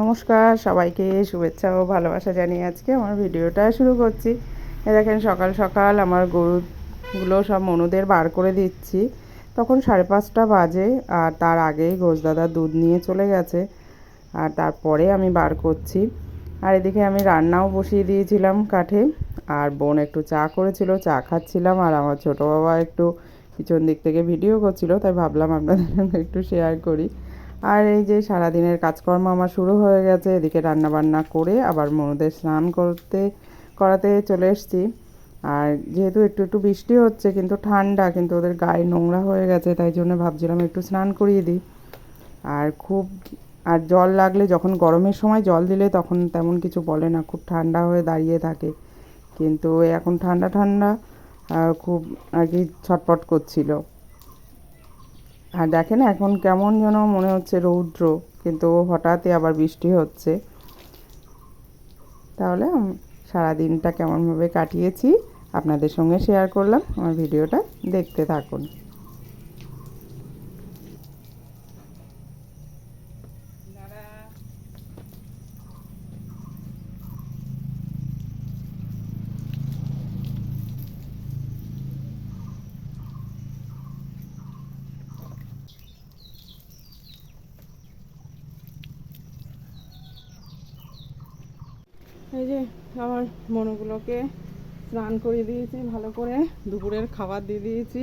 নমস্কার, সবাইকে শুভেচ্ছা ও ভালোবাসা জানিয়ে আজকে আমার ভিডিওটা শুরু করছি। এ দেখেন, সকাল সকাল আমার গরুগুলো সব মনুদের বার করে দিচ্ছি। তখন সাড়ে পাঁচটা বাজে আর তার আগেই ঘোষদাদা দুধ নিয়ে চলে গেছে আর তারপরে আমি বার করছি। আর এদিকে আমি রান্নাও বসিয়ে দিয়েছিলাম কাঠে আর বোন একটু চা করেছিল, চা খাচ্ছিলাম আর আমার ছোটো বাবা একটু পিছন দিক থেকে ভিডিও করছিল, তাই ভাবলাম আপনাদের সঙ্গে একটু শেয়ার করি। আর এই যে সারাদিনের কাজকর্ম আমার শুরু হয়ে গেছে, এদিকে রান্না বান্না করে আবার মনুদের স্নান করতে, করাতে চলে এসেছি। আর যেহেতু একটু একটু বৃষ্টি হচ্ছে, কিন্তু ঠান্ডা, কিন্তু ওদের গায়ে নোংরা হয়ে গেছে, তাই জন্য ভাবছিলাম একটু স্নান করিয়ে দিই। আর খুব, আর জল লাগলে যখন গরমের সময় জল দিলে তখন তেমন কিছু বলে না, খুব ঠান্ডা হয়ে দাঁড়িয়ে থাকে। কিন্তু এখন ঠান্ডা ঠান্ডা খুব আর কি ছটপট করছিল। আর দেখেন এখন কেমন যেন মনে হচ্ছে রৌদ্র, কিন্তু হঠাৎই আবার বৃষ্টি হচ্ছে। তাহলে সারা দিনটা কেমনভাবে কাটিয়েছি, আপনাদের সঙ্গে শেয়ার করলাম, আমার ভিডিওটা দেখতে থাকুন। এই যে আমার মনুগুলোকে স্নান করে দিয়েছি, ভালো করে দুপুরের খাবার দিয়ে দিয়েছি।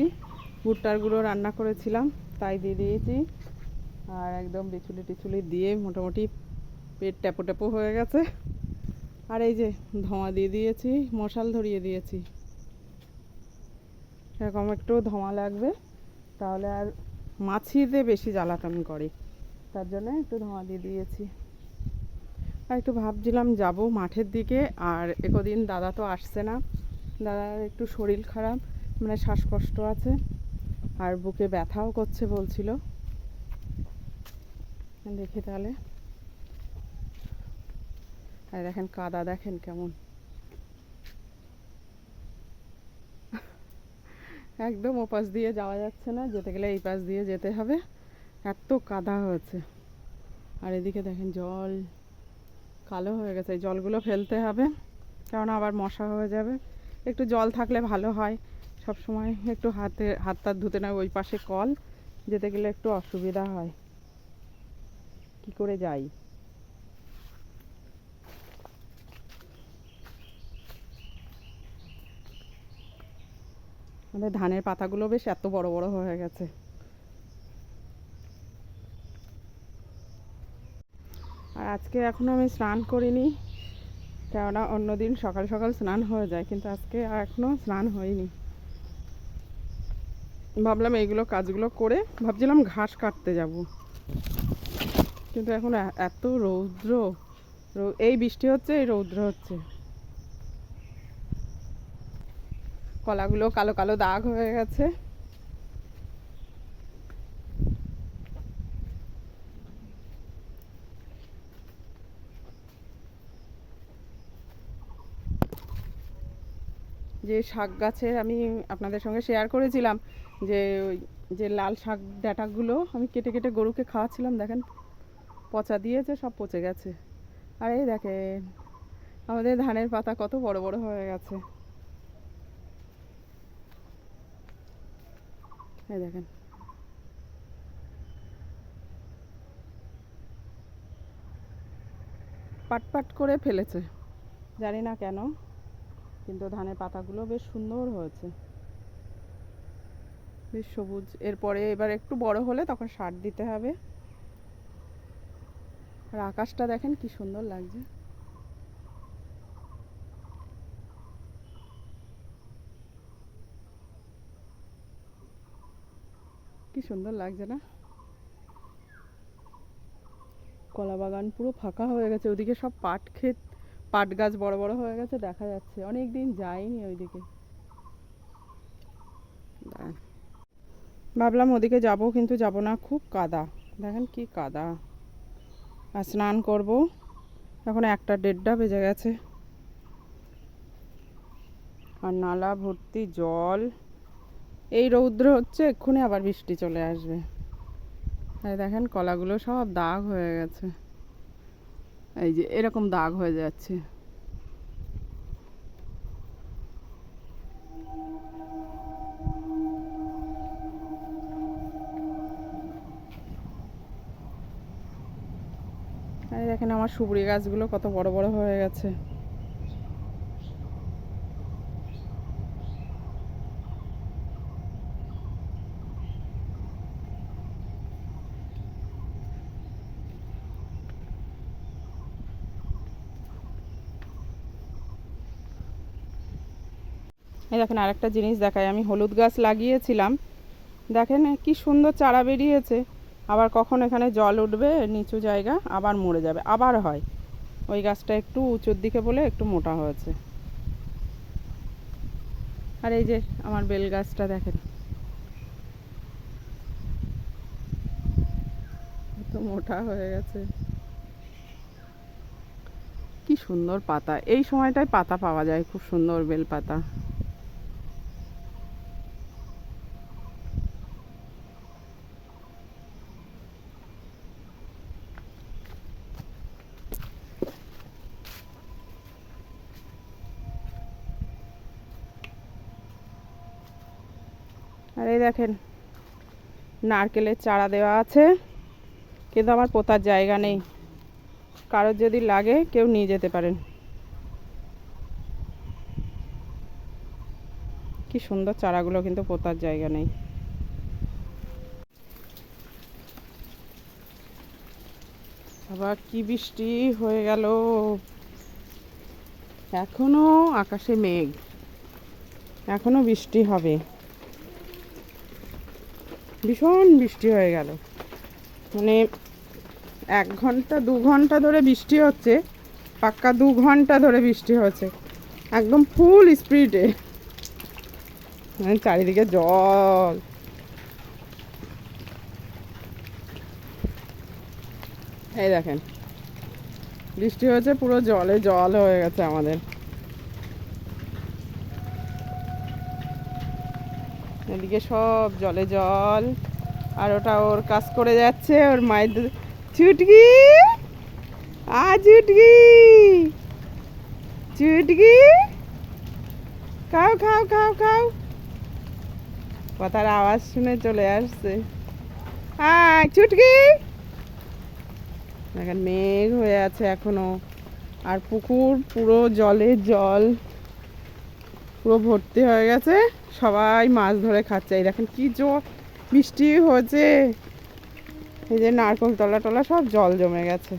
ভুট্টারগুলো রান্না করেছিলাম, তাই দিয়ে দিয়েছি। আর একদম বিচুলি টিচুলি দিয়ে মোটামুটি পেট ট্যাপো ট্যাপো হয়ে গেছে। আর এই যে ধোঁয়া দিয়ে দিয়েছি, মশাল ধরিয়ে দিয়েছি। এরকম একটু ধোঁয়া লাগবে, তাহলে আর মাছিতে বেশি জ্বালাতন করে। তার জন্য একটু ধোঁয়া দিয়ে দিয়েছি। একটু ভাবছিলাম যাব মাঠের দিকে, আর একদিন দাদা তো আসছে না। দাদার একটু শরীর খারাপ মানে শ্বাসকষ্ট আছে, আর বুকে ব্যথাও করছে বলছিল। দেখি তাহলে। আর দেখেন কাদা, দেখেন কেমন। একদম ওপাশ দিয়ে যাওয়া যাচ্ছে না, যেতে গেলে এই পাশ দিয়ে যেতে হবে। এত কাদা হয়েছে। আর এদিকে দেখেন জল কালো হয়ে গেছে, এই জলগুলো ফেলতে হবে কারণ আবার মশা হয়ে যাবে। একটু জল থাকলে ভালো হয়, সব সময় একটু হাতে, হাত তাত ধুতে না, ওই পাশে কল, যেতে গেলে একটু অসুবিধা হয়। কি করে যাই? আমাদের ধানের পাতাগুলো বেশ এত বড় বড় হয়ে গেছে আর আজকে এখনও আমি স্নান করিনি। কেননা অন্যদিন সকাল সকাল স্নান হয়ে যায়, কিন্তু আজকে এখনও স্নান হয়নি। ভাবলাম এইগুলো কাজগুলো করে ভাবছিলাম ঘাস কাটতে যাব। কিন্তু এখন এত রৌদ্র এই বৃষ্টি হচ্ছে, এই রৌদ্র হচ্ছে। কলাগুলো কালো কালো দাগ হয়ে গেছে। যে শাক গাছের আমি আপনাদের সঙ্গে শেয়ার করেছিলাম যে ওই যে লাল শাক ডাঁটাগুলো আমি কেটে কেটে গরুকে খাওয়াচ্ছিলাম, দেখেন। পচা দিয়েছে, সব পচে গেছে। আর এই দেখেন, আমাদের ধানের পাতা কত বড় বড় হয়ে গেছে। এই দেখেন। পাট পাট করে ফেলেছে, জানি না কেন। কিন্তু ধানের পাতাগুলো বেশ সুন্দর হয়েছে। বেশ সবুজ। এরপরে এবার একটু বড় হলে তখন সার দিতে হবে। আর আকাশটা দেখেন কি সুন্দর লাগছে। কি সুন্দর লাগছে না? কলা বাগান পুরো ফাঁকা হয়ে গেছে। ওদিকে সব পাট ক্ষেত পাট গাছ বড় বড় হয়ে গেছে দেখা যাচ্ছে। অনেক দিন যাইনি ওইদিকে। ভাবলাম ওদিকে যাব কিন্তু যাব না খুব কাদা। দেখেন কি কাদা। আর স্নান করব। এখন একটা দেড়টা বেজে গেছে। আর নালা ভর্তি জল। এই রৌদ্র হচ্ছে এক্ষুনি আবার বৃষ্টি চলে আসবে। দেখেন কলাগুলো সব দাগ হয়ে গেছে। এই যে এরকম দাগ হয়ে যাচ্ছে। দেখেন আমার সুপুরি গাছগুলো কত বড় বড় হয়ে গেছে। এই দেখেন আরেকটা জিনিস দেখাই। আমি হলুদ গাছ লাগিয়েছিলাম। দেখেন কি সুন্দর চারা বেরিয়েছে। আবার কখন এখানে জল উঠবে, নিচু জায়গা আবার মরে যাবে, আবার হয়। ওই গাছটা একটু উঁচুর দিকে বলে একটু মোটা হয়েছে। আর এই যে আমার বেল গাছটা দেখেন। মোটা হয়ে গেছে। কি সুন্দর পাতা। এই সময়টায় পাতা পাওয়া যায়, খুব সুন্দর বেল পাতা। আর এই দেখেন, নারকেলের চারা দেওয়া আছে, কিন্তু আমার পোতার জায়গা নেই। কারোর যদি লাগে, কেউ নিয়ে যেতে পারেন। কি সুন্দর চারাগুলো কিন্তু পোতার জায়গা নেই। আবার কি বৃষ্টি হয়ে গেল। এখনও আকাশে মেঘ। এখনও বৃষ্টি হবে। ভীষণ বৃষ্টি হয়ে গেল। মানে এক ঘণ্টা, দু ঘণ্টা ধরে বৃষ্টি হচ্ছে, পাক্কা দু ঘণ্টা ধরে বৃষ্টি হচ্ছে। একদম ফুল স্পিডে মানে চারিদিকে জল। এই দেখেন, বৃষ্টি হয়েছে, পুরো জলে জল হয়ে গেছে আমাদের। এদিকে সব জলে জল। আর ওটা ওর কাজ করে যাচ্ছে, ওর মায়ের চুটকি! আ, চুটকি! চুটকি! খাও খাও খাও খাও। কথার আওয়াজ শুনে চলে আসছে। হ্যাঁ চুটকি! দেখেন, মেঘ হয়ে আছে এখনও। আর পুকুর পুরো জলে জল। পুরো ভর্তি হয়ে গেছে। সবাই মাছ ধরে খাচ্ছে। এই দেখেন কি জোর বৃষ্টি হয়েছে। এই যে নারকল তলা টলা সব জল জমে গেছে।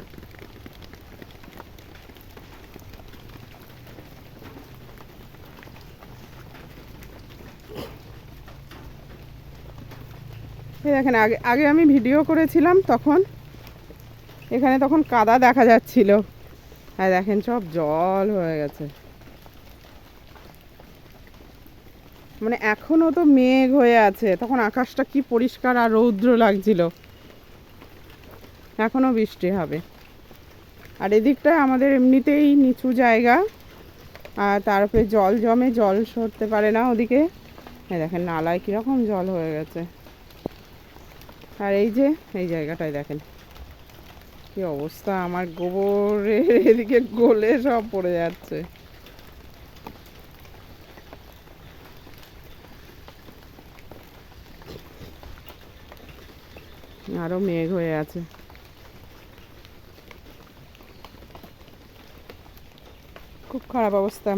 দেখেন, আগে আগে আমি ভিডিও করেছিলাম তখন। এখানে তখন কাদা দেখা যাচ্ছিল। আর দেখেন সব জল হয়ে গেছে। মানে এখনও তো মেঘ হয়ে আছে, তখন আকাশটা কি পরিষ্কার আর রৌদ্র লাগছিল। এখনও বৃষ্টি হবে। আর এদিকটায় আমাদের এমনিতেই নিচু জায়গা, আর তারপরে জল জমে, জল সরতে পারে না ওদিকে। এই দেখেন, নালায় কীরকম জল হয়ে গেছে। আর এই যে, এই জায়গাটায় দেখেন। কি অবস্থা, আমার গোবরের এদিকে গলে সব পড়ে যাচ্ছে। আরও মেঘ হয়ে আছে। খুব খারাপ অবস্থা।